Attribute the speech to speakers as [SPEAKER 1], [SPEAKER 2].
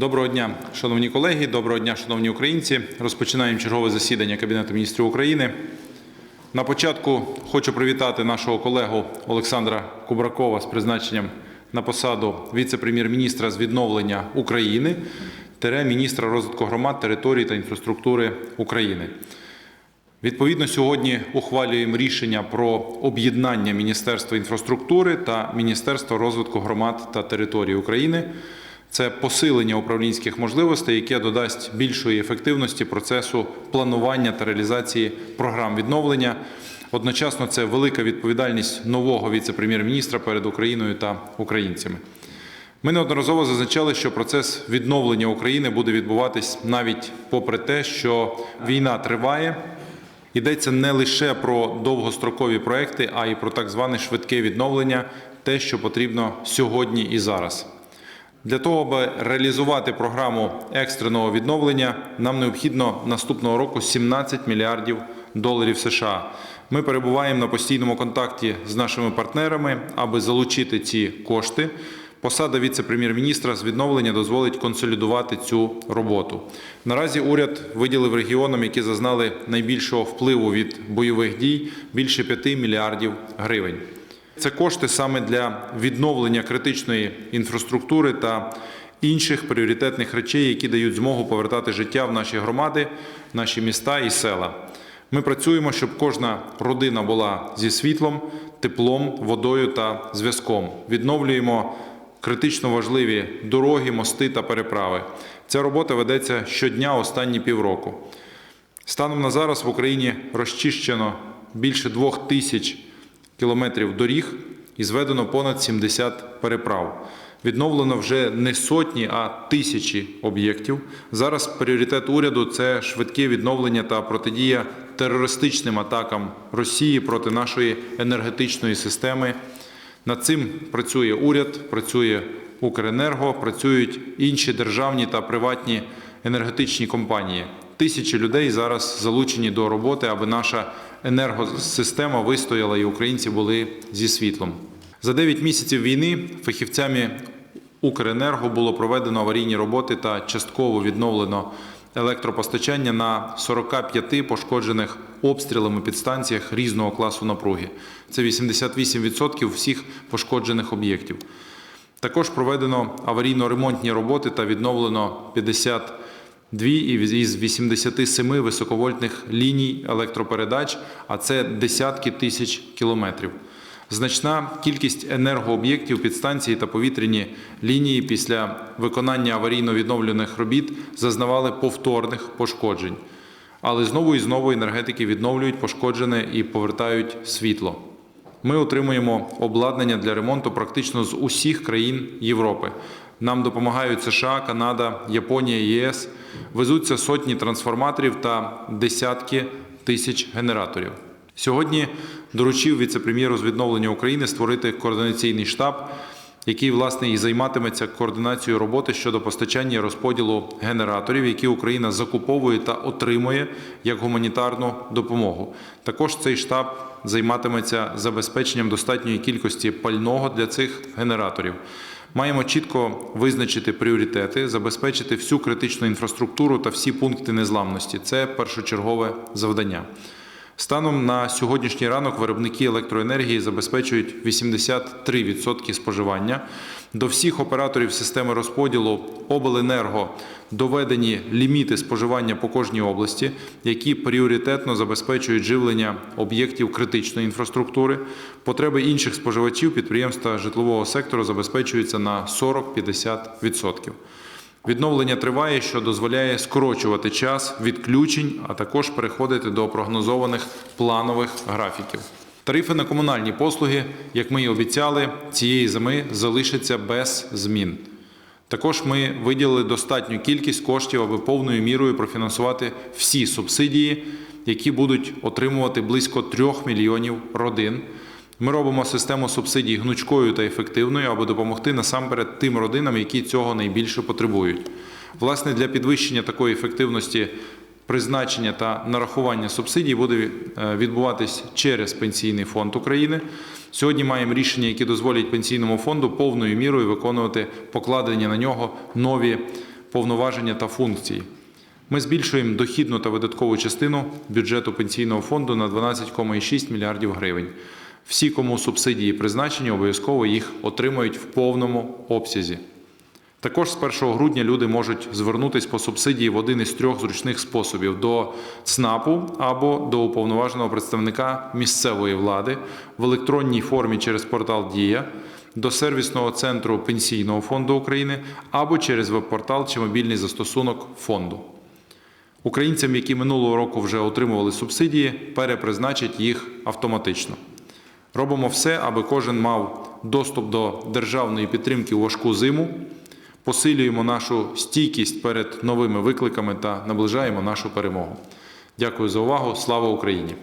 [SPEAKER 1] Доброго дня, шановні колеги, доброго дня, шановні українці. Розпочинаємо чергове засідання Кабінету міністрів України. На початку хочу привітати нашого колегу Олександра Кубракова з призначенням на посаду віце-прем'єр-міністра з відновлення України тере міністра розвитку громад, територій та інфраструктури України. Відповідно, сьогодні ухвалюємо рішення про об'єднання Міністерства інфраструктури та Міністерства розвитку громад та територій України. Це посилення управлінських можливостей, яке додасть більшої ефективності процесу планування та реалізації програм відновлення. Одночасно, це велика відповідальність нового віце-прем'єр-міністра перед Україною та українцями. Ми неодноразово зазначали, що процес відновлення України буде відбуватись навіть попри те, що війна триває. Йдеться не лише про довгострокові проекти, а й про так зване швидке відновлення, те, що потрібно сьогодні і зараз. Для того, аби реалізувати програму екстреного відновлення, нам необхідно наступного року 17 мільярдів доларів США. Ми перебуваємо на постійному контакті з нашими партнерами, аби залучити ці кошти. Посада віце-прем'єр-міністра з відновлення дозволить консолідувати цю роботу. Наразі уряд виділив регіонам, які зазнали найбільшого впливу від бойових дій, більше 5 мільярдів гривень. Це кошти саме для відновлення критичної інфраструктури та інших пріоритетних речей, які дають змогу повертати життя в наші громади, наші міста і села. Ми працюємо, щоб кожна родина була зі світлом, теплом, водою та зв'язком. Відновлюємо критично важливі дороги, мости та переправи. Ця робота ведеться щодня останні півроку. Станом на зараз в Україні розчищено більше двох тисяч кілометрів доріг і зведено понад 70 переправ. Відновлено вже не сотні, а тисячі об'єктів. Зараз пріоритет уряду це швидке відновлення та протидія терористичним атакам Росії проти нашої енергетичної системи. Над цим працює уряд, працює Укренерго, працюють інші державні та приватні енергетичні компанії. Тисячі людей зараз залучені до роботи, аби наша енергосистема вистояла і українці були зі світлом. За 9 місяців війни фахівцями Укренерго було проведено аварійні роботи та частково відновлено електропостачання на 45 пошкоджених обстрілами підстанціях різного класу напруги. Це 88% всіх пошкоджених об'єктів. Також проведено аварійно-ремонтні роботи та відновлено 52 із 87 високовольтних ліній електропередач, а це десятки тисяч кілометрів. Значна кількість енергооб'єктів, підстанції та повітряні лінії після виконання аварійно-відновлених робіт зазнавали повторних пошкоджень. Але знову і знову енергетики відновлюють пошкоджене і повертають світло. Ми отримуємо обладнання для ремонту практично з усіх країн Європи. Нам допомагають США, Канада, Японія, ЄС. Везуться сотні трансформаторів та десятки тисяч генераторів. Сьогодні доручив віце-прем'єру з відновлення України створити координаційний штаб, який власне і займатиметься координацією роботи щодо постачання і розподілу генераторів, які Україна закуповує та отримує як гуманітарну допомогу. Також цей штаб займатиметься забезпеченням достатньої кількості пального для цих генераторів. Маємо чітко визначити пріоритети, забезпечити всю критичну інфраструктуру та всі пункти незламності. Це першочергове завдання. Станом на сьогоднішній ранок виробники електроенергії забезпечують 83% споживання. До всіх операторів системи розподілу обленерго доведені ліміти споживання по кожній області, які пріоритетно забезпечують живлення об'єктів критичної інфраструктури. Потреби інших споживачів підприємств та житлового сектору забезпечуються на 40-50%. Відновлення триває, що дозволяє скорочувати час відключень, а також переходити до прогнозованих планових графіків. Тарифи на комунальні послуги, як ми і обіцяли, цієї зими залишаться без змін. Також ми виділили достатню кількість коштів, аби повною мірою профінансувати всі субсидії, які будуть отримувати близько трьох мільйонів родин. Ми робимо систему субсидій гнучкою та ефективною, аби допомогти насамперед тим родинам, які цього найбільше потребують. Власне, для підвищення такої ефективності призначення та нарахування субсидій буде е, відбуватись через Пенсійний фонд України. Сьогодні маємо рішення, які дозволять пенсійному фонду повною мірою виконувати покладені на нього нові повноваження та функції. Ми збільшуємо дохідну та видаткову частину бюджету пенсійного фонду на 12,6 мільярдів гривень. Всі, кому субсидії призначені, обов'язково їх отримають в повному обсязі. Також з 1 грудня люди можуть звернутися по субсидії в один із трьох зручних способів: до ЦНАПу або до уповноваженого представника місцевої влади в електронній формі через портал Дія, до сервісного центру Пенсійного фонду України або через веб-портал чи мобільний застосунок фонду. Українцям, які минулого року вже отримували субсидії, перепризначать їх автоматично. Робимо все, аби кожен мав доступ до державної підтримки у важку зиму. Посилюємо нашу стійкість перед новими викликами та наближаємо нашу перемогу. Дякую за увагу. Слава Україні!